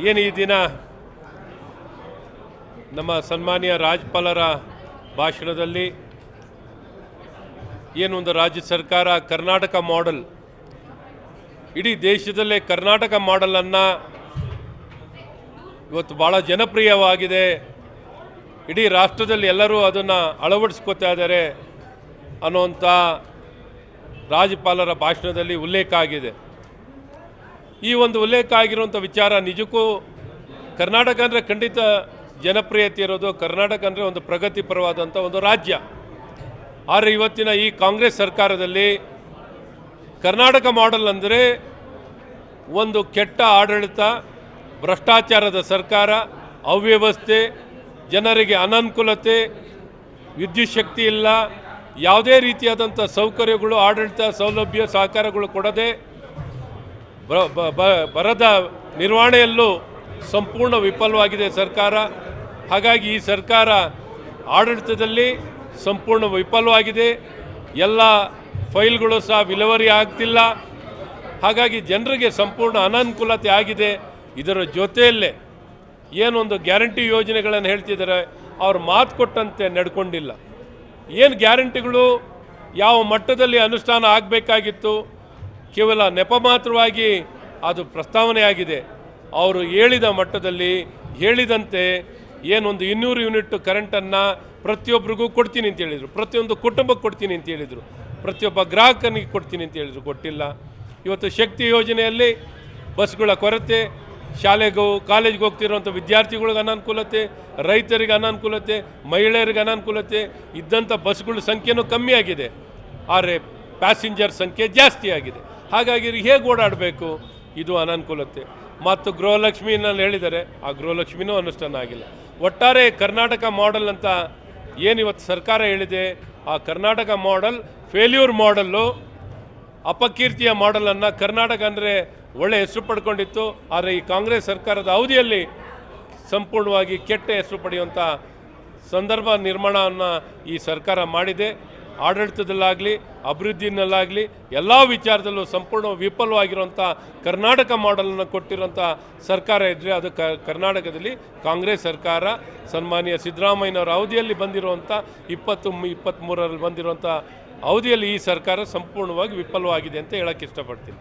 ಏನು ಈ ದಿನ ನಮ್ಮ ಸನ್ಮಾನ್ಯ ರಾಜ್ಯಪಾಲರ ಭಾಷಣದಲ್ಲಿ ಏನು ಒಂದು ರಾಜ್ಯ ಸರ್ಕಾರ ಕರ್ನಾಟಕ ಮಾಡೆಲ್ ಇಡೀ ದೇಶದಲ್ಲೇ ಕರ್ನಾಟಕ ಮಾಡೆಲನ್ನು ಇವತ್ತು ಭಾಳ ಜನಪ್ರಿಯವಾಗಿದೆ. ಇಡೀ ರಾಷ್ಟ್ರದಲ್ಲಿ ಎಲ್ಲರೂ ಅದನ್ನು ಅಳವಡಿಸ್ಕೋತಾ ಇದ್ದಾರೆ ಅನ್ನೋಂಥ ರಾಜ್ಯಪಾಲರ ಭಾಷಣದಲ್ಲಿ ಉಲ್ಲೇಖ ಆಗಿದೆ. ಈ ಒಂದು ಉಲ್ಲೇಖ ಆಗಿರುವಂಥ ವಿಚಾರ ನಿಜಕ್ಕೂ ಕರ್ನಾಟಕ ಅಂದರೆ ಖಂಡಿತ ಜನಪ್ರಿಯತೆ ಇರೋದು. ಕರ್ನಾಟಕ ಅಂದರೆ ಒಂದು ಪ್ರಗತಿಪರವಾದಂಥ ಒಂದು ರಾಜ್ಯ. ಆದರೆ ಇವತ್ತಿನ ಈ ಕಾಂಗ್ರೆಸ್ ಸರ್ಕಾರದಲ್ಲಿ ಕರ್ನಾಟಕ ಮಾಡೆಲ್ ಅಂದರೆ ಒಂದು ಕೆಟ್ಟ ಆಡಳಿತ, ಭ್ರಷ್ಟಾಚಾರದ ಸರ್ಕಾರ, ಅವ್ಯವಸ್ಥೆ, ಜನರಿಗೆ ಅನನುಕೂಲತೆ, ವಿದ್ಯುತ್ ಶಕ್ತಿ ಇಲ್ಲ, ಯಾವುದೇ ರೀತಿಯಾದಂಥ ಸೌಕರ್ಯಗಳು, ಆಡಳಿತ ಸೌಲಭ್ಯ, ಸಹಕಾರಗಳು ಕೊಡದೆ ಬರದ ನಿರ್ವಹಣೆಯಲ್ಲೂ ಸಂಪೂರ್ಣ ವಿಫಲವಾಗಿದೆ ಸರ್ಕಾರ. ಹಾಗಾಗಿ ಈ ಸರ್ಕಾರ ಆಡಳಿತದಲ್ಲಿ ಸಂಪೂರ್ಣ ವಿಫಲವಾಗಿದೆ. ಎಲ್ಲ ಫೈಲ್ಗಳು ಸಹ ವಿಲವರಿ ಆಗ್ತಿಲ್ಲ. ಹಾಗಾಗಿ ಜನರಿಗೆ ಸಂಪೂರ್ಣ ಅನಾನುಕೂಲತೆ ಆಗಿದೆ. ಇದರ ಜೊತೆಯಲ್ಲೇ ಏನೊಂದು ಗ್ಯಾರಂಟಿ ಯೋಜನೆಗಳನ್ನು ಹೇಳ್ತಿದ್ದಾರೆ, ಅವ್ರು ಮಾತು ಕೊಟ್ಟಂತೆ ನಡ್ಕೊಂಡಿಲ್ಲ. ಏನು ಗ್ಯಾರಂಟಿಗಳು, ಯಾವ ಮಟ್ಟದಲ್ಲಿ ಅನುಷ್ಠಾನ ಆಗಬೇಕಾಗಿತ್ತು ಕೇವಲ ನೆಪ ಮಾತ್ರವಾಗಿ ಅದು ಪ್ರಸ್ತಾವನೆಯಾಗಿದೆ. ಅವರು ಹೇಳಿದ ಮಟ್ಟದಲ್ಲಿ ಹೇಳಿದಂತೆ ಏನೊಂದು ಇನ್ನೂರು ಯೂನಿಟ್ ಕರೆಂಟನ್ನು ಪ್ರತಿಯೊಬ್ಬರಿಗೂ ಕೊಡ್ತೀನಿ ಅಂತ ಹೇಳಿದರು. ಪ್ರತಿಯೊಂದು ಕುಟುಂಬಕ್ಕೆ ಕೊಡ್ತೀನಿ ಅಂತ ಹೇಳಿದರು. ಪ್ರತಿಯೊಬ್ಬ ಗ್ರಾಹಕನಿಗೆ ಕೊಡ್ತೀನಿ ಅಂತ ಹೇಳಿದರು. ಕೊಟ್ಟಿಲ್ಲ. ಇವತ್ತು ಶಕ್ತಿ ಯೋಜನೆಯಲ್ಲಿ ಬಸ್ಗಳ ಕೊರತೆ, ಶಾಲೆಗೂ ಕಾಲೇಜ್ಗೆ ಹೋಗ್ತಿರುವಂಥ ವಿದ್ಯಾರ್ಥಿಗಳಿಗೆ ಅನಾನುಕೂಲತೆ, ರೈತರಿಗೆ ಅನಾನುಕೂಲತೆ, ಮಹಿಳೆಯರಿಗೆ ಅನಾನುಕೂಲತೆ, ಇದ್ದಂಥ ಬಸ್ಗಳ ಸಂಖ್ಯೆನೂ ಕಮ್ಮಿ ಆಗಿದೆ ಆದರೆ ಪ್ಯಾಸೆಂಜರ್ ಸಂಖ್ಯೆ ಜಾಸ್ತಿ ಆಗಿದೆ ಹಾಗಾಗಿ ಹೇಗೆ ಓಡಾಡಬೇಕು? ಇದು ಅನಾನುಕೂಲತೆ. ಮತ್ತು ಗೃಹಲಕ್ಷ್ಮಿನಲ್ಲಿ ಹೇಳಿದರೆ ಆ ಗೃಹಲಕ್ಷ್ಮಿನೂ ಅನುಷ್ಠಾನ ಆಗಿಲ್ಲ ಒಟ್ಟಾರೆ ಕರ್ನಾಟಕ ಮಾಡೆಲ್ ಅಂತ ಏನು ಇವತ್ತು ಸರ್ಕಾರ ಹೇಳಿದೆ, ಆ ಕರ್ನಾಟಕ ಮಾಡೆಲ್ ಫೇಲ್ಯೂರ್ ಮಾಡೆಲ್ಲು ಅಪಕೀರ್ತಿಯ ಮಾಡೆಲನ್ನು ಕರ್ನಾಟಕ ಅಂದರೆ ಒಳ್ಳೆ ಹೆಸರು ಪಡ್ಕೊಂಡಿತ್ತು, ಆದರೆ ಈ ಕಾಂಗ್ರೆಸ್ ಸರ್ಕಾರದ ಅವಧಿಯಲ್ಲಿ ಸಂಪೂರ್ಣವಾಗಿ ಕೆಟ್ಟ ಹೆಸರು ಪಡೆಯುವಂಥ ಸಂದರ್ಭ ನಿರ್ಮಾಣವನ್ನು ಈ ಸರ್ಕಾರ ಮಾಡಿದೆ. ಆಡಳಿತದಲ್ಲಾಗಲಿ, ಅಭಿವೃದ್ಧಿಯಲ್ಲಾಗಲಿ, ಎಲ್ಲ ವಿಚಾರದಲ್ಲೂ ಸಂಪೂರ್ಣ ವಿಫಲವಾಗಿರುವಂಥ ಕರ್ನಾಟಕ ಮಾಡೆಲನ್ನು ಕೊಟ್ಟಿರುವಂಥ ಸರ್ಕಾರ ಇದ್ದರೆ ಅದು ಕರ್ನಾಟಕದಲ್ಲಿ ಕಾಂಗ್ರೆಸ್ ಸರ್ಕಾರ, ಸನ್ಮಾನ್ಯ ಸಿದ್ದರಾಮಯ್ಯನವರ ಅವಧಿಯಲ್ಲಿ ಬಂದಿರುವಂಥ ಇಪ್ಪತ್ತು ಇಪ್ಪತ್ತ್ಮೂರರಲ್ಲಿ ಬಂದಿರುವಂಥ ಅವಧಿಯಲ್ಲಿ ಈ ಸರ್ಕಾರ ಸಂಪೂರ್ಣವಾಗಿ ವಿಫಲವಾಗಿದೆ ಅಂತ ಹೇಳಕ್ಕೆ ಇಷ್ಟಪಡ್ತೀನಿ.